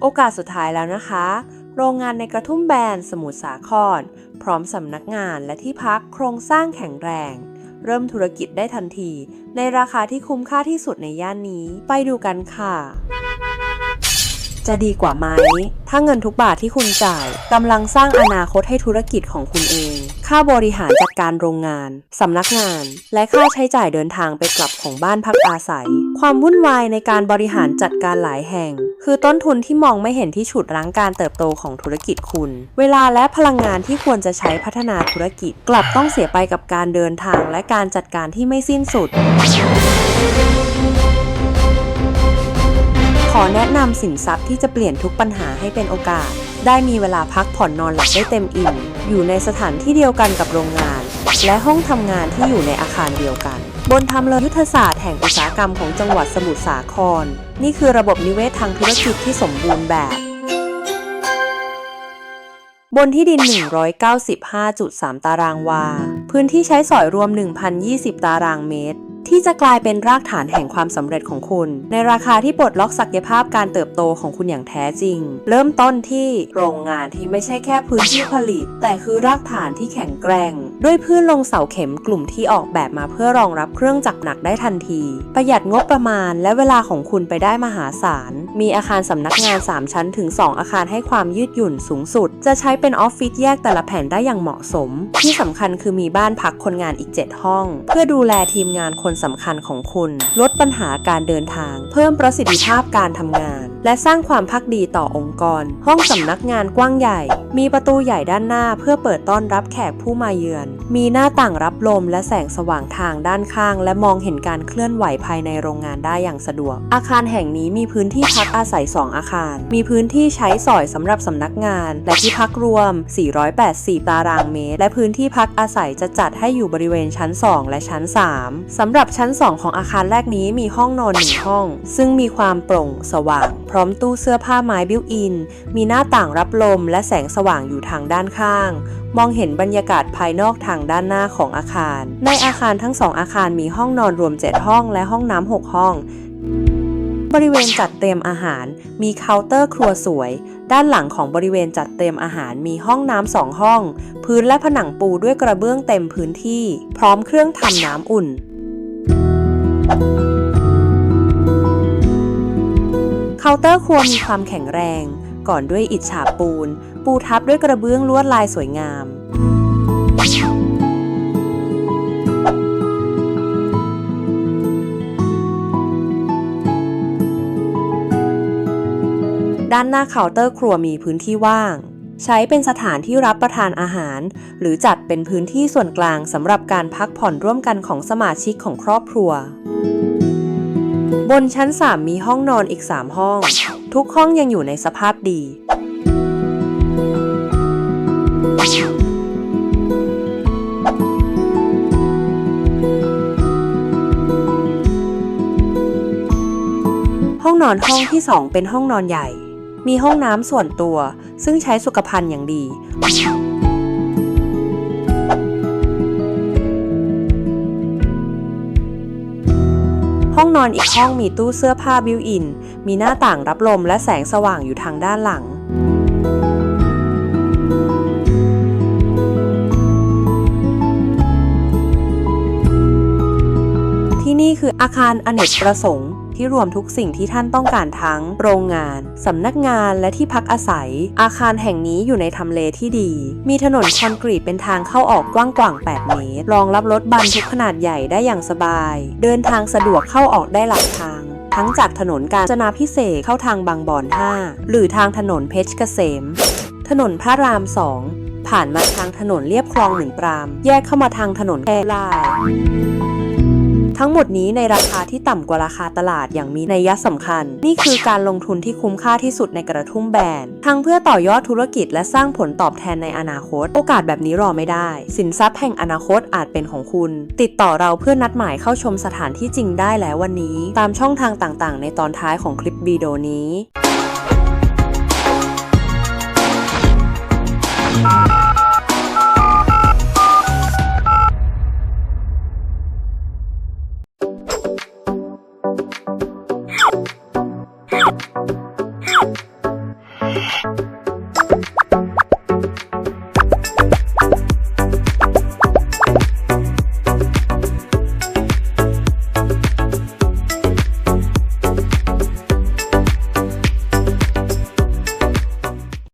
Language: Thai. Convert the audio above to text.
โอกาสสุดท้ายแล้วนะคะ โรงงานในกระทุ่มแบนสมุทรสาคร พร้อมสำนักงานและที่พักโครงสร้างแข็งแรง เริ่มธุรกิจได้ทันที ในราคาที่คุ้มค่าที่สุดในย่านนี้ ไปดูกันค่ะ จะดีกว่าไหม ถ้าเงินทุกบาทที่คุณจ่ายกำลังสร้างอนาคตให้ธุรกิจของคุณเอง ค่าบริหารจัดการโรงงานสำนักงาน และค่าใช้จ่ายเดินทางไปกลับของบ้านพักอาศัย ความวุ่นวายในการบริหารจัดการหลายแห่ง คือต้นทุนที่มองไม่เห็นที่ฉุดรั้งการเติบโตของธุรกิจคุณ เวลาและพลังงานที่ควรจะใช้พัฒนาธุรกิจ กลับต้องเสียไปกับการเดินทางและการจัดการที่ไม่สิ้นสุด อแนะนำสินทรัพย์ที่จะเปลี่ยนทุกปัญหาให้เป็นโอกาส ได้มีเวลาพักผ่อนนอนหลับได้เต็มอิ่ม อยู่ในสถานที่เดียวกันกับโรงงาน และห้องทำงานที่อยู่ในอาคารเดียวกัน บนทำเลยุทธศาสตร์แห่งอุตสาหกรรมของจังหวัดสมุทรสาคร นี่คือระบบนิเวศทางธุรกิจที่สมบูรณ์แบบ บนที่ดิน 195.3 ตารางวา พื้นที่ใช้สอยรวม 1,020 ตารางเมตร ที่จะกลายเป็นรากฐานแห่งความสำเร็จของคุณ ในราคาที่ปลดล็อกศักยภาพการเติบโตของคุณอย่างแท้จริง เริ่มต้นที่โรงงานที่ไม่ใช่แค่พื้นที่ผลิต แต่คือรากฐานที่แข็งแกร่ง ด้วยพื้นลงเสาเข็มกลุ่มที่ออกแบบมาเพื่อรองรับเครื่องจักรหนักได้ทันที ประหยัดงบประมาณและเวลาของคุณไปได้มหาศาล มีอาคารสำนักงาน 3 ชั้นถึง 2 อาคารให้ความยืดหยุ่นสูงสุด จะใช้เป็นออฟฟิศแยกแต่ละแผงได้อย่างเหมาะสม ที่สำคัญคือมีบ้านพักคนงานอีก 7 ห้อง เพื่อดูแลทีมงานคนสำคัญของคุณ ลดปัญหาการเดินทาง เพิ่มประสิทธิภาพการทำงาน และสร้างความพักดีต่อองค์กร ห้องสำนักงานกว้างใหญ่ มีประตูใหญ่ด้านหน้าเพื่อเปิดต้อนรับแขกผู้มาเยือน มีหน้าต่างรับลมและแสงสว่างทางด้านข้าง และมองเห็นการเคลื่อนไหวภายในโรงงานได้อย่างสะดวก อาคารแห่งนี้มีพื้นที่พักอาศัย 2 อาคาร มีพื้นที่ใช้สอยสำหรับสำนักงาน และที่พักรวม 480ตารางเมตร และพื้นที่พักอาศัยจะจัดให้อยู่บริเวณชั้น 2 และชั้น 3สำหรับชั้น 2 ของอาคารแรกนี้มีห้องนอนหนึ่งห้อง ซึ่งมีความโปร่งสว่างพร้อมตู้เสื้อผ้าไม้บิวอิน มีหน้าต่างรับลมและแสงสว่างอยู่ทางด้านข้าง มองเห็นบรรยากาศภายนอกทางด้านหน้าของอาคาร ในอาคารทั้งสองอาคารมีห้องนอนรวม 7 ห้องและห้องน้ำ6ห้อง บริเวณจัดเตรียมอาหาร มีเคาน์เตอร์ครัวสวย ด้านหลังของบริเวณจัดเตรียมอาหารมีห้องน้ำสองห้อง พื้นและผนังปูด้วยกระเบื้องเต็มพื้นที่ พร้อมเครื่องทำน้ำอุ่น เคาน์เตอร์ครัวมีความแข็งแรง ก่อนด้วยอิฐฉาบปูน ปูทับด้วยกระเบื้องลวดลายสวยงาม ด้านหน้าเคาน์เตอร์ครัวมีพื้นที่ว่าง ใช้เป็นสถานที่รับประทานอาหาร หรือจัดเป็นพื้นที่ส่วนกลางสำหรับการพักผ่อนร่วมกันของสมาชิกของครอบครัว บนชั้น 3 มีห้องนอนอีก 3 ห้อง ทุกห้องยังอยู่ในสภาพดี ห้องนอนห้องที่ 2 เป็นห้องนอนใหญ่ มีห้องน้ำส่วนตัว ซึ่งใช้สุขภัณฑ์อย่างดี ห้องนอนอีกห้องมีตู้เสื้อผ้าบิวอิน มีหน้าต่างรับลมและแสงสว่างอยู่ทางด้านหลังที่นี่คืออาคารอเนกประสงค์ ที่รวมทุกสิ่งที่ท่านต้องการทั้ง โรงงาน สำนักงานและที่พักอาศัย อาคารแห่งนี้อยู่ในทำเลที่ดี มีถนนคอนกรีตเป็นทางเข้าออกกว้างกว่าง 8 เมตร รองรับรถบรรทุกขนาดใหญ่ได้อย่างสบาย เดินทางสะดวกเข้าออกได้หลายทางทั้งจากถนนกาญจนาพิเศษเข้าทางบางบอน 5 หรือทางถนนเพชรเกษม ถนนพระราม 2 ผ่านมาทางถนนเลียบคลองหนึ่งปราม แยกเข้ามาทางถนนแคลาย ทั้งหมดนี้ในราคาที่ต่ำกว่าราคาตลาดอย่างมีนัยสำคัญ นี่คือการลงทุนที่คุ้มค่าที่สุดในกระทุ่มแบนทั้งเพื่อต่อยอดธุรกิจและสร้างผลตอบแทนในอนาคต โอกาสแบบนี้รอไม่ได้ สินทรัพย์แห่งอนาคตอาจเป็นของคุณ ติดต่อเราเพื่อนัดหมายเข้าชมสถานที่จริงได้แล้ววันนี้ ตามช่องทางต่างๆ ในตอนท้ายของคลิปวิดีโอนี้